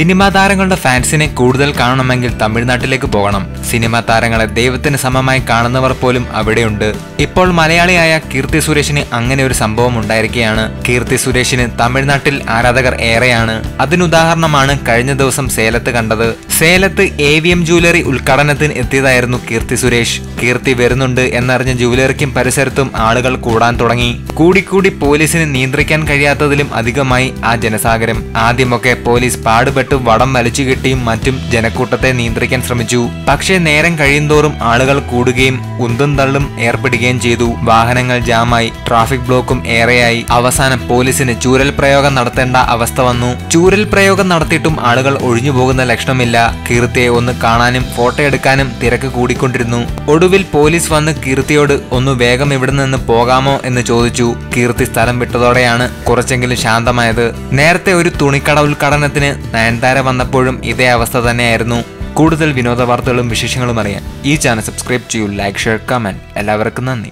Cinema താരങ്ങളുടെ ഫാൻസിനെ കൂടുതൽ കാണണമെങ്കിൽ തമിഴ്നാട്ടിലേക്ക് പോകണം. സിനിമാ താരങ്ങളെ ദൈവത്തിന് സമമായി കാണുന്നവർ പോലും അവിടെയുണ്ട്. ഇപ്പോൾ മലയാളിയായ കീർത്തി സുരേഷിന് അങ്ങനെ ഒരു സംഭവം ഉണ്ടായിരിക്കുകയാണ്. കീർത്തി സുരേഷിന് തമിഴ്നാട്ടിൽ ആരാധകർ ഏറെയാണ്. അതിനുദാഹരണമാണ് കഴിഞ്ഞ ദിവസം സേലത്ത് കണ്ടത്. സേലത്ത് എ വി എം ജുവലറി ഉദ്ഘാടനത്തിന് എത്തിയതായിരുന്നു കീർത്തി സുരേഷ്. കീർത്തി വരുന്നുണ്ട് എന്നറിഞ്ഞ ജുവലറിക്കും പരിസരത്തും ആളുകൾ കൂടാൻ തുടങ്ങി. കൂടിക്കൂടി പോലീസിന് നിയന്ത്രിക്കാൻ കഴിയാത്തതിലും അധികമായി ആ ജനസാഗരം. ആദ്യമൊക്കെ പോലീസ് പാടുപെട്ട് വടം വലിച്ചു കെട്ടിയും മറ്റും ജനക്കൂട്ടത്തെ നിയന്ത്രിക്കാൻ ശ്രമിച്ചു. പക്ഷേ നേരം കഴിയുന്തോറും ആളുകൾ കൂടുകയും ഉന്തും തള്ളും ഏർപ്പെടുകയും ചെയ്തു. വാഹനങ്ങൾ ജാമായി ട്രാഫിക് ബ്ലോക്കും ഏറെയായി. അവസാനം പോലീസിന് ചൂരൽ പ്രയോഗം നടത്തേണ്ട അവസ്ഥ വന്നു. ചൂരൽ പ്രയോഗം നടത്തിയിട്ടും ആളുകൾ ഒഴിഞ്ഞു പോകുന്ന ലക്ഷണമില്ല. കീർത്തിയെ ഒന്ന് കാണാനും ഫോട്ടോ എടുക്കാനും തിരക്ക് കൂടിക്കൊണ്ടിരുന്നു. ഒടുവിൽ പോലീസ് വന്ന് കീർത്തിയോട് ഒന്ന് വേഗം ഇവിടെ നിന്ന് പോകാമോ എന്ന് ചോദിച്ചു. കീർത്തി സ്ഥലം വിട്ടതോടെയാണ് കുറച്ചെങ്കിലും ശാന്തമായത്. നേരത്തെ ഒരു തുണിക്കട ഉദ്ഘാടനത്തിന് നയൻതാര വന്നപ്പോഴും ഇതേ അവസ്ഥ തന്നെയായിരുന്നു. കൂടുതൽ വിനോദ വാർത്തകളും വിശേഷങ്ങളും അറിയാൻ ഈ ചാനൽ സബ്സ്ക്രൈബ് ചെയ്യൂ ലൈക്ക് ഷെയർ കമന്റ് എല്ലാവർക്കും നന്ദി.